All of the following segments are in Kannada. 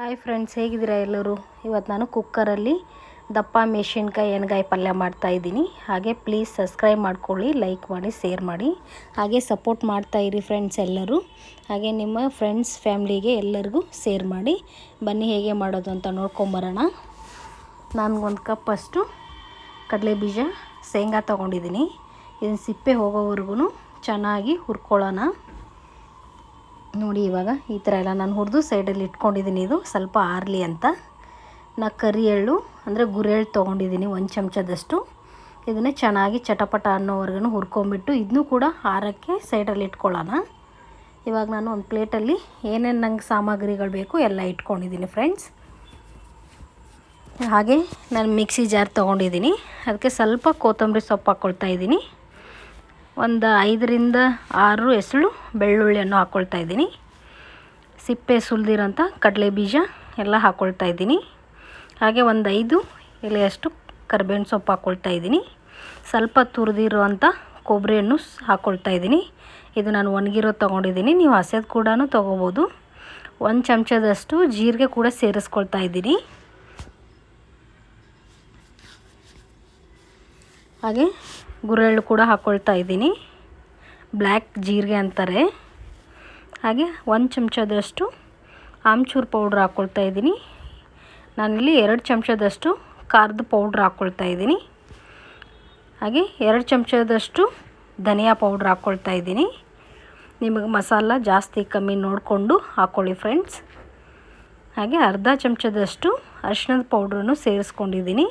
ಹಾಯ್ ಫ್ರೆಂಡ್ಸ್ ಹೇಗಿದ್ದೀರಾ ಎಲ್ಲರೂ? ಇವತ್ತು ನಾನು ಕುಕ್ಕರಲ್ಲಿ ದಪ್ಪ ಮೆಣಸಿನ್ಕಾಯಿ ಎಣ್ಗಾಯಿ ಪಲ್ಯ ಮಾಡ್ತಾಯಿದ್ದೀನಿ ಹಾಗೆ ಪ್ಲೀಸ್ ಸಬ್ಸ್ಕ್ರೈಬ್ ಮಾಡ್ಕೊಳ್ಳಿ ಲೈಕ್ ಮಾಡಿ ಶೇರ್ ಮಾಡಿ. ಹಾಗೆ ಸಪೋರ್ಟ್ ಮಾಡ್ತಾಯಿರಿ ಫ್ರೆಂಡ್ಸ್ ಎಲ್ಲರೂ. ಹಾಗೆ ನಿಮ್ಮ ಫ್ರೆಂಡ್ಸ್ ಫ್ಯಾಮ್ಲಿಗೆ ಎಲ್ಲರಿಗೂ ಶೇರ್ ಮಾಡಿ. ಬನ್ನಿ ಹೇಗೆ ಮಾಡೋದು ಅಂತ ನೋಡ್ಕೊಂಬರೋಣ ನನಗೊಂದು ಕಪ್ ಅಷ್ಟು ಕಡಲೆ ಬೀಜ, ಶೇಂಗಾ ತೊಗೊಂಡಿದ್ದೀನಿ. ಇದನ್ನು ಸಿಪ್ಪೆ ಹೋಗೋವರೆಗೂ ಚೆನ್ನಾಗಿ ಹುರ್ಕೊಳ್ಳೋಣ. ನೋಡಿ ಇವಾಗ ಈ ಥರ ಎಲ್ಲ ನಾನು ಹುರಿದು ಸೈಡಲ್ಲಿ ಇಟ್ಕೊಂಡಿದ್ದೀನಿ ಇದು ಸ್ವಲ್ಪ ಆರಲಿ ಅಂತ. ನಾ ಕರಿ ಎಳ್ಳು, ಅಂದರೆ ಗುರೆಳ್ಳು ತೊಗೊಂಡಿದ್ದೀನಿ ಒಂದು ಚಮಚದಷ್ಟು. ಇದನ್ನೇ ಚೆನ್ನಾಗಿ ಚಟಪಟ ಅನ್ನೋವರೆಗೂ ಹುರ್ಕೊಂಬಿಟ್ಟು ಇದನ್ನೂ ಕೂಡ ಆರಕ್ಕೆ ಸೈಡಲ್ಲಿ ಇಟ್ಕೊಳ್ಳೋಣ. ಇವಾಗ ನಾನು ಒಂದು ಪ್ಲೇಟಲ್ಲಿ ಏನೇನು ನಂಗೆ ಸಾಮಗ್ರಿಗಳು ಬೇಕು ಎಲ್ಲ ಇಟ್ಕೊಂಡಿದ್ದೀನಿ ಫ್ರೆಂಡ್ಸ್. ಹಾಗೆ ನಾನು ಮಿಕ್ಸಿ ಜಾರ್ ತೊಗೊಂಡಿದ್ದೀನಿ. ಅದಕ್ಕೆ ಸ್ವಲ್ಪ ಕೊತ್ತಂಬರಿ ಸೊಪ್ಪು ಹಾಕ್ಕೊಳ್ತಾ ಇದ್ದೀನಿ. ಒಂದು ಐದರಿಂದ ಆರು ಎಸಳು ಬೆಳ್ಳುಳ್ಳಿಯನ್ನು ಹಾಕ್ಕೊಳ್ತಾ ಇದ್ದೀನಿ. ಸಿಪ್ಪೆ ಸುಲಿದಿರೋಂಥ ಕಡಲೆ ಬೀಜ ಎಲ್ಲ ಹಾಕ್ಕೊಳ್ತಾ ಇದ್ದೀನಿ. ಹಾಗೆ ಒಂದು ಐದು ಎಲೆಯಷ್ಟು ಕರ್ಬೇವಿನ ಸೊಪ್ಪು ಹಾಕ್ಕೊಳ್ತಾ ಇದ್ದೀನಿ. ಸ್ವಲ್ಪ ತುರಿದಿರುವಂಥ ಕೊಬ್ಬರಿಯನ್ನು ಹಾಕ್ಕೊಳ್ತಾ ಇದ್ದೀನಿ. ಇದು ನಾನು ಒಣಗಿರೋ ತೊಗೊಂಡಿದ್ದೀನಿ. ನೀವು ಹಸೆದು ಕೂಡ ತೊಗೋಬೋದು. ಒಂದು ಚಮಚದಷ್ಟು ಜೀರಿಗೆ ಕೂಡ ಸೇರಿಸ್ಕೊಳ್ತಾ ಇದ್ದೀನಿ. ಹಾಗೆ ಗುರೆಳ್ಳು ಕೂಡ ಹಾಕ್ಕೊಳ್ತಾ ಇದ್ದೀನಿ. ಬ್ಲ್ಯಾಕ್ ಜೀರಿಗೆ ಅಂತಾರೆ. ಹಾಗೆ ಒಂದು ಚಮಚದಷ್ಟು ಆಮ್ಚೂರು ಪೌಡ್ರ್ ಹಾಕ್ಕೊಳ್ತಾ ಇದ್ದೀನಿ. ನಾನಿಲ್ಲಿ ಎರಡು ಚಮಚದಷ್ಟು ಖಾರದ ಪೌಡ್ರ್ ಹಾಕ್ಕೊಳ್ತಾ ಇದ್ದೀನಿ. ಹಾಗೆ ಎರಡು ಚಮಚದಷ್ಟು ಧನಿಯಾ ಪೌಡ್ರ್ ಹಾಕ್ಕೊಳ್ತಾ ಇದ್ದೀನಿ. ನಿಮಗೆ ಮಸಾಲ ಜಾಸ್ತಿ ಕಮ್ಮಿ ನೋಡಿಕೊಂಡು ಹಾಕ್ಕೊಳ್ಳಿ ಫ್ರೆಂಡ್ಸ್. ಹಾಗೆ ಅರ್ಧ ಚಮಚದಷ್ಟು ಅರಿಶಿಣದ ಪೌಡ್ರನ್ನು ಸೇರಿಸ್ಕೊಂಡಿದ್ದೀನಿ.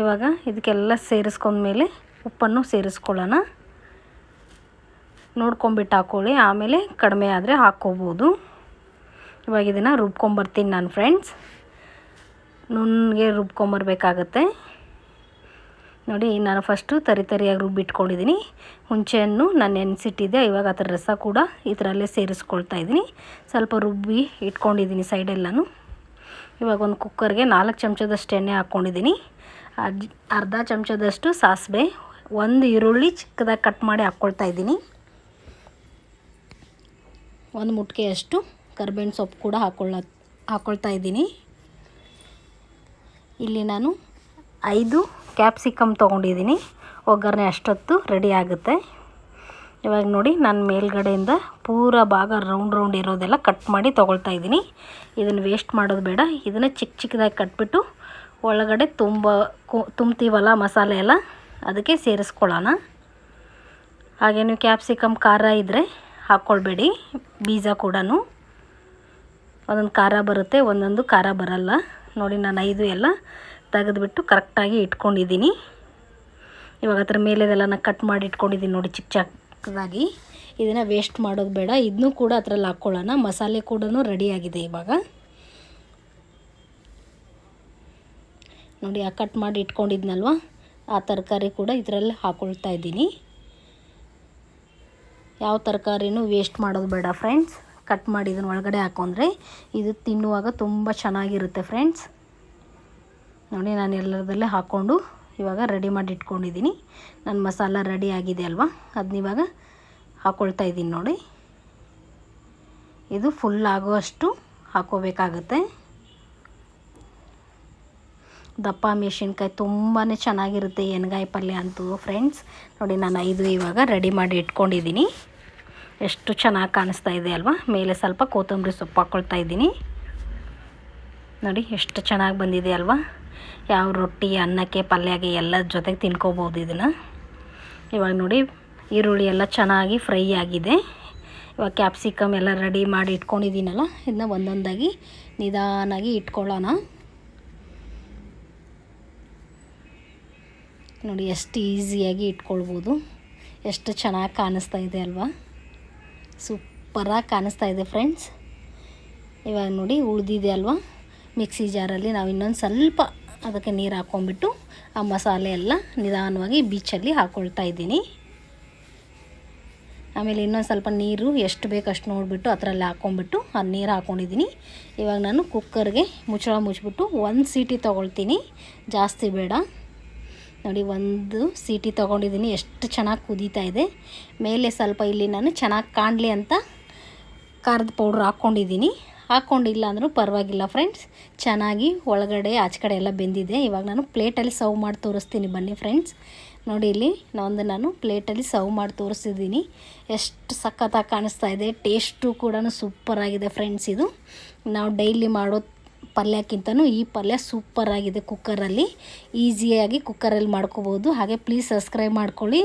ಇವಾಗ ಇದಕ್ಕೆಲ್ಲ ಸೇರಿಸ್ಕೊಂಡ್ಮೇಲೆ ಉಪ್ಪನ್ನು ಸೇರಿಸ್ಕೊಳ್ಳೋಣ. ನೋಡ್ಕೊಂಬಿಟ್ಟು ಹಾಕ್ಕೊಳ್ಳಿ ಆಮೇಲೆ ಕಡಿಮೆ ಆದರೆ ಹಾಕ್ಕೋಬೋದು. ಇವಾಗ ಇದನ್ನು ರುಬ್ಕೊಂಬರ್ತೀನಿ ನಾನು ಫ್ರೆಂಡ್ಸ್. ನುಣ್ಣಗೆ ರುಬ್ಕೊಂಬರ್ಬೇಕಾಗತ್ತೆ. ನೋಡಿ, ನಾನು ಫಸ್ಟು ತರಿ ತರಿಯಾಗಿ ರುಬ್ಬಿಟ್ಕೊಂಡಿದ್ದೀನಿ. ಹುಂಚೆಯನ್ನು ನಾನು ನೆನೆಸಿಟ್ಟಿದ್ದೆ, ಇವಾಗ ಅದರ ರಸ ಕೂಡ ಇದರಲ್ಲೇ ಸೇರಿಸ್ಕೊಳ್ತಾ ಇದ್ದೀನಿ. ಸ್ವಲ್ಪ ರುಬ್ಬಿ ಇಟ್ಕೊಂಡಿದ್ದೀನಿ ಸೈಡೆಲ್ಲನೂ. ಇವಾಗ ಒಂದು ಕುಕ್ಕರ್ಗೆ ನಾಲ್ಕು ಚಮಚದಷ್ಟು ಎಣ್ಣೆ ಹಾಕ್ಕೊಂಡಿದ್ದೀನಿ. ಅರ್ಧ ಅರ್ಧ ಚಮಚದಷ್ಟು ಸಾಸಿವೆ, ಒಂದು ಈರುಳ್ಳಿ ಚಿಕ್ಕದಾಗಿ ಕಟ್ ಮಾಡಿ ಹಾಕ್ಕೊಳ್ತಾ ಇದ್ದೀನಿ. ಒಂದು ಮುಟ್ಕೆಯಷ್ಟು ಕರ್ಬೇವಿನ ಸೊಪ್ಪು ಕೂಡ ಹಾಕೊಳ್ಳ ಹಾಕ್ಕೊಳ್ತಾ ಇದ್ದೀನಿ. ಇಲ್ಲಿ ನಾನು ಐದು ಕ್ಯಾಪ್ಸಿಕಮ್ ತೊಗೊಂಡಿದ್ದೀನಿ. ಒಗ್ಗರಣೆ ಅಷ್ಟೊತ್ತು ರೆಡಿ ಆಗುತ್ತೆ. ಇವಾಗ ನೋಡಿ, ನಾನು ಮೇಲ್ಗಡೆಯಿಂದ ಪೂರ ಭಾಗ ರೌಂಡ್ ರೌಂಡ್ ಇರೋದೆಲ್ಲ ಕಟ್ ಮಾಡಿ ತೊಗೊಳ್ತಾ ಇದ್ದೀನಿ. ಇದನ್ನು ವೇಸ್ಟ್ ಮಾಡೋದು ಬೇಡ. ಇದನ್ನು ಚಿಕ್ಕ ಚಿಕ್ಕದಾಗಿ ಕಟ್ಬಿಟ್ಟು ಒಳಗಡೆ ತುಂಬ ತುಂಬ್ತೀವಲ್ಲ ಮಸಾಲೆ ಎಲ್ಲ? ಅದಕ್ಕೆ ಸೇರಿಸ್ಕೊಳ್ಳೋಣ. ಹಾಗೆ ನೀವು ಕ್ಯಾಪ್ಸಿಕಮ್, ಖಾರ ಇದ್ದರೆ ಹಾಕ್ಕೊಳ್ಬೇಡಿ, ಬೀಜ ಕೂಡ ಒಂದೊಂದು ಖಾರ ಬರುತ್ತೆ, ಒಂದೊಂದು ಖಾರ ಬರಲ್ಲ. ನೋಡಿ, ನಾನು ಐದು ಎಲ್ಲ ತೆಗೆದುಬಿಟ್ಟು ಕರೆಕ್ಟಾಗಿ ಇಟ್ಕೊಂಡಿದ್ದೀನಿ. ಇವಾಗ ಅದ್ರ ಮೇಲೆದೆಲ್ಲ ನಾನು ಕಟ್ ಮಾಡಿ ಇಟ್ಕೊಂಡಿದ್ದೀನಿ ನೋಡಿ ಚಿಕ್ಕ ಚಿಕ್ಕದಾಗಿ. ಇದನ್ನು ವೇಸ್ಟ್ ಮಾಡೋದು ಬೇಡ. ಇದನ್ನೂ ಕೂಡ ಅದರಲ್ಲಿ ಹಾಕ್ಕೊಳ್ಳೋಣ. ಮಸಾಲೆ ಕೂಡ ರೆಡಿಯಾಗಿದೆ ಇವಾಗ. ನೋಡಿ, ಆ ಕಟ್ ಮಾಡಿ ಇಟ್ಕೊಂಡಿದ್ನಲ್ವ? ಆ ತರಕಾರಿ ಕೂಡ ಇದರಲ್ಲಿ ಹಾಕೊಳ್ತಾ ಇದ್ದೀನಿ. ಯಾವ ತರಕಾರಿನೂ ವೇಸ್ಟ್ ಮಾಡೋದು ಬೇಡ ಫ್ರೆಂಡ್ಸ್ ಕಟ್ ಮಾಡಿ ಇದನ್ನು ಒಳಗಡೆ ಹಾಕೊಂಡ್ರೆ ಇದು ತಿನ್ನುವಾಗ ತುಂಬ ಚೆನ್ನಾಗಿರುತ್ತೆ ಫ್ರೆಂಡ್ಸ್ ನೋಡಿ, ನಾನು ಎಲ್ಲರದಲ್ಲೇ ಹಾಕ್ಕೊಂಡು ಇವಾಗ ರೆಡಿ ಮಾಡಿ ಇಟ್ಕೊಂಡಿದ್ದೀನಿ. ನನ್ನ ಮಸಾಲ ರೆಡಿ ಆಗಿದೆ ಅಲ್ವಾ? ಅದನ್ನ ಇವಾಗ ಹಾಕ್ಕೊಳ್ತಾ ಇದ್ದೀನಿ ನೋಡಿ. ಇದು ಫುಲ್ ಆಗುವಷ್ಟು ಹಾಕ್ಕೋಬೇಕಾಗತ್ತೆ ದಪ್ಪ ಮೆಣಸಿನ್ಕಾಯಿ ತುಂಬಾ ಚೆನ್ನಾಗಿರುತ್ತೆ ಎಣ್ಗಾಯಿ ಪಲ್ಯ ಅಂತೂ ಫ್ರೆಂಡ್ಸ್ ನೋಡಿ, ನಾನು ಐದು ಇವಾಗ ರೆಡಿ ಮಾಡಿ ಇಟ್ಕೊಂಡಿದ್ದೀನಿ. ಎಷ್ಟು ಚೆನ್ನಾಗಿ ಕಾಣಿಸ್ತಾ ಇದೆ ಅಲ್ವಾ? ಮೇಲೆ ಸ್ವಲ್ಪ ಕೊತ್ತಂಬರಿ ಸೊಪ್ಪು ಹಾಕ್ಕೊಳ್ತಾ ಇದ್ದೀನಿ. ನೋಡಿ, ಎಷ್ಟು ಚೆನ್ನಾಗಿ ಬಂದಿದೆ ಅಲ್ವಾ? ಯಾವ ರೊಟ್ಟಿ, ಅನ್ನಕ್ಕೆ, ಪಲ್ಯಗೆ ಎಲ್ಲ ಜೊತೆಗೆ ತಿನ್ಕೋಬೋದು ಇದನ್ನು. ಇವಾಗ ನೋಡಿ, ಈರುಳ್ಳಿ ಎಲ್ಲ ಚೆನ್ನಾಗಿ ಫ್ರೈ ಆಗಿದೆ. ಇವಾಗ ಕ್ಯಾಪ್ಸಿಕಮ್ ಎಲ್ಲ ರೆಡಿ ಮಾಡಿ ಇಟ್ಕೊಂಡಿದ್ದೀನಲ್ಲ, ಇದನ್ನ ಒಂದೊಂದಾಗಿ ನಿಧಾನಾಗಿ ಇಟ್ಕೊಳ್ಳೋಣ. ನೋಡಿ, ಎಷ್ಟು ಈಸಿಯಾಗಿ ಇಟ್ಕೊಳ್ಬೋದು. ಎಷ್ಟು ಚೆನ್ನಾಗಿ ಕಾಣಿಸ್ತಾ ಇದೆ ಅಲ್ವಾ? ಸೂಪರಾಗಿ ಕಾಣಿಸ್ತಾ ಇದೆ ಫ್ರೆಂಡ್ಸ್. ಇವಾಗ ನೋಡಿ, ಉಳಿದಿದೆ ಅಲ್ವಾ? ಮಿಕ್ಸಿ ಜಾರಲ್ಲಿ ನಾವು ಇನ್ನೊಂದು ಸ್ವಲ್ಪ ಅದಕ್ಕೆ ನೀರು ಹಾಕ್ಕೊಂಬಿಟ್ಟು ಆ ಮಸಾಲೆ ಎಲ್ಲ ನಿಧಾನವಾಗಿ ಬೀಚಲ್ಲಿ ಹಾಕ್ಕೊಳ್ತಾ ಇದ್ದೀನಿ. ಆಮೇಲೆ ಇನ್ನೊಂದು ಸ್ವಲ್ಪ ನೀರು ಎಷ್ಟು ಬೇಕು ಅಷ್ಟು ನೋಡಿಬಿಟ್ಟು ಅದರಲ್ಲಿ ಹಾಕ್ಕೊಂಬಿಟ್ಟು ಆ ನೀರು ಹಾಕ್ಕೊಂಡಿದ್ದೀನಿ ಇವಾಗ ನಾನು ಕುಕ್ಕರ್ಗೆ ಮುಚ್ಚಳ ಮುಚ್ಚಿಬಿಟ್ಟು ಒಂದು ಸೀಟಿ ತೊಗೊಳ್ತೀನಿ. ಜಾಸ್ತಿ ಬೇಡ. ನೋಡಿ, ಒಂದು ಸೀಟಿ ತೊಗೊಂಡಿದ್ದೀನಿ. ಎಷ್ಟು ಚೆನ್ನಾಗಿ ಕುದೀತಾ ಇದೆ. ಮೇಲೆ ಸ್ವಲ್ಪ ಇಲ್ಲಿ ನಾನು ಚೆನ್ನಾಗಿ ಕಾಣಲಿ ಅಂತ ಖಾರದ ಪೌಡ್ರ್ ಹಾಕ್ಕೊಂಡಿದ್ದೀನಿ. ಹಾಕ್ಕೊಂಡಿಲ್ಲ ಅಂದರೂ ಪರವಾಗಿಲ್ಲ ಫ್ರೆಂಡ್ಸ್. ಚೆನ್ನಾಗಿ ಒಳಗಡೆ, ಆಚೆ ಕಡೆ ಎಲ್ಲ ಬೆಂದಿದೆ. ಇವಾಗ ನಾನು ಪ್ಲೇಟಲ್ಲಿ ಸರ್ವ್ ಮಾಡಿ ತೋರಿಸ್ತೀನಿ ಬನ್ನಿ ಫ್ರೆಂಡ್ಸ್. ನೋಡಿ, ಇಲ್ಲಿ ಒಂದು ನಾನು ಪ್ಲೇಟಲ್ಲಿ ಸರ್ವ್ ಮಾಡಿ ತೋರಿಸಿದ್ದೀನಿ. ಎಷ್ಟು ಸಖತ್ತಾಗಿ ಕಾಣಿಸ್ತಾ ಇದೆ. ಟೇಸ್ಟು ಕೂಡ ಸೂಪರಾಗಿದೆ ಫ್ರೆಂಡ್ಸ್ ಇದು. ನಾವು ಡೈಲಿ ಮಾಡೋ ಪಲ್ಯಕ್ಕಿಂತನೂ ಈ ಪಲ್ಯ ಸೂಪರಾಗಿದೆ ಕುಕ್ಕರಲ್ಲಿ ಈಸಿಯಾಗಿ ಕುಕ್ಕರಲ್ಲಿ ಮಾಡ್ಕೋಬೋದು. ಹಾಗೆ ಪ್ಲೀಸ್ ಸಬ್ಸ್ಕ್ರೈಬ್ ಮಾಡ್ಕೊಳ್ಳಿ.